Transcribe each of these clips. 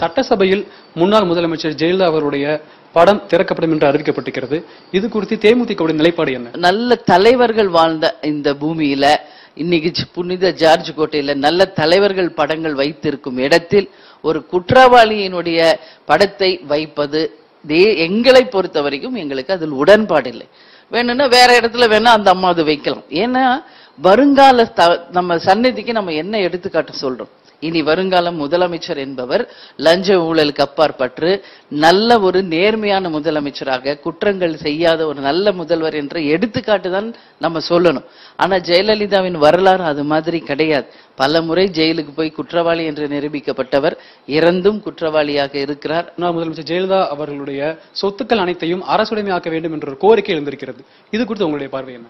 சட்டசபையில் முன்னாள் முதலமைச்சர் ஜெயலலிதா அவருடைய படம் திறக்கப்படும் என்று அறிவிக்கப்பட்டிருக்கிறது. இது குறித்து தேமுதிகவுடைய நிலைப்பாடு என்ன? நல்ல தலைவர்கள் வாழ்ந்த இந்த பூமியில இன்னைக்கு புனித ஜார்ஜ் கோட்டையில நல்ல தலைவர்கள் படங்கள் வைத்திருக்கும் இடத்தில் ஒரு குற்றவாளியினுடைய படத்தை வைப்பது தே- எங்களை பொறுத்த வரைக்கும் எங்களுக்கு அதில் உடன்பாடு இல்லை வேணும்னா வேற இடத்துல வேணா அந்த அம்மா அது வைக்கலாம். ஏன்னா வருங்கால நம்ம சந்நிதிக்கு நம்ம என்ன எடுத்துக்காட்டு சொல்றோம்? இனி வருங்காலம் முதலமைச்சர் என்பவர் லஞ்ச ஊழலுக்கு அப்பாற்பட்டு நல்ல ஒரு நேர்மையான முதலமைச்சராக குற்றங்கள் செய்யாத ஒரு நல்ல முதல்வர் என்ற எடுத்துக்காட்டு தான் நம்ம சொல்லணும். ஆனா ஜெயலலிதாவின் வரலாறு அது மாதிரி கிடையாது. பல முறை ஜெயிலுக்கு போய் குற்றவாளி என்று நிரூபிக்கப்பட்டவர் இறந்தும் குற்றவாளியாக இருக்கிறார். முதலமைச்சர் ஜெயலலிதா அவர்களுடைய சொத்துக்கள் அனைத்தையும் அரசுடைமையாக்க வேண்டும் என்ற ஒரு கோரிக்கை எழுந்திருக்கிறது. இது குறித்து உங்களுடைய பார்வை என்ன?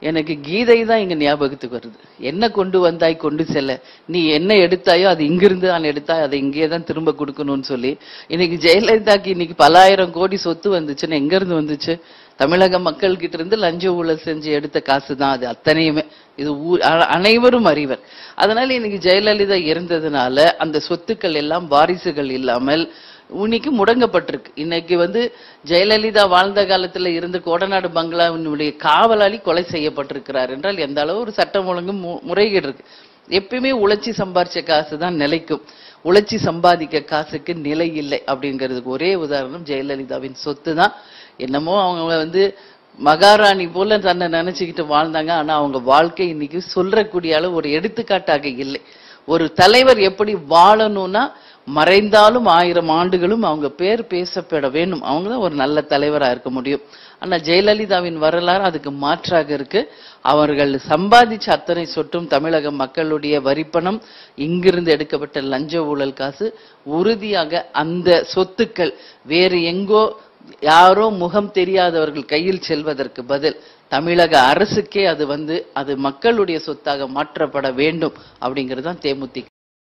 எனக்கு கீதை தான் இங்க ஞாபகத்துக்கு வருது. என்ன கொண்டு வந்தாய் கொண்டு செல்ல. நீ என்ன எடுத்தாயோ அது இங்கிருந்து தான் எடுத்தாய் அதை இங்கே தான் திரும்ப கொடுக்கணும்னு சொல்லி. இன்னைக்கு ஜெயலலிதாக்கு இன்னைக்கு பலாயிரம் கோடி சொத்து வந்துச்சுன்னா எங்க இருந்து வந்துச்சு? தமிழக மக்கள் கிட்ட இருந்து லஞ்ச ஊழல் செஞ்சு எடுத்த காசு தான் அது அத்தனையுமே. இது ஊ- அ- அனைவரும் அறிவர். அதனால இன்னைக்கு ஜெயலலிதா இருந்ததுனால அந்த சொத்துக்கள் எல்லாம் வாரிசுகள் இல்லாமல் இன்னைக்கு முடங்கப்பட்டிருக்கு. இன்னைக்கு வந்து ஜெயலலிதா வாழ்ந்த காலத்துல இருந்த கோடநாடு பங்களாவினுடைய காவலாளி கொலை செய்யப்பட்டிருக்கிறார் என்றால் எந்த அளவு ஒரு சட்டம் ஒழுங்கு மு- முறைகேடு இருக்கு எப்பயுமே உழைச்சி சம்பாரிச்ச காசு தான் நிலைக்கும். உழைச்சி சம்பாதிக்க காசுக்கு நிலை இல்லை அப்படிங்கிறதுக்கு ஒரே உதாரணம் ஜெயலலிதாவின் சொத்து தான் என்னமோ அவங்க வந்து மகாராணி போல தன்னை நினைச்சுக்கிட்டு வாழ்ந்தாங்க. ஆனா அவங்க வாழ்க்கை இன்னைக்கு சொல்றக்கூடிய அளவு ஒரு எடுத்துக்காட்டாக இல்லை. ஒரு தலைவர் எப்படி வாழணும்னா மறைந்தாலும் ஆயிரம் ஆண்டுகளும் அவங்க பேர் பேசப்பட வேண்டும். அவங்க தான் ஒரு நல்ல தலைவராக இருக்க முடியும். ஆனால் ஜெயலலிதாவின் வரலாறு அதுக்கு மாற்றாக இருக்கு. அவர்கள் சம்பாதிச்ச அத்தனை சொட்டும் தமிழக மக்களுடைய வரிப்பணம் இங்கிருந்து எடுக்கப்பட்ட லஞ்ச ஊழல் காசு உறுதியாக அந்த சொத்துக்கள் வேறு எங்கோ யாரோ முகம் தெரியாதவர்கள் கையில் செல்வதற்கு பதில் தமிழக அரசுக்கே அது வந்து அது மக்களுடைய சொத்தாக மாற்றப்பட வேண்டும் அப்படிங்கிறது தான் தேமுதிக.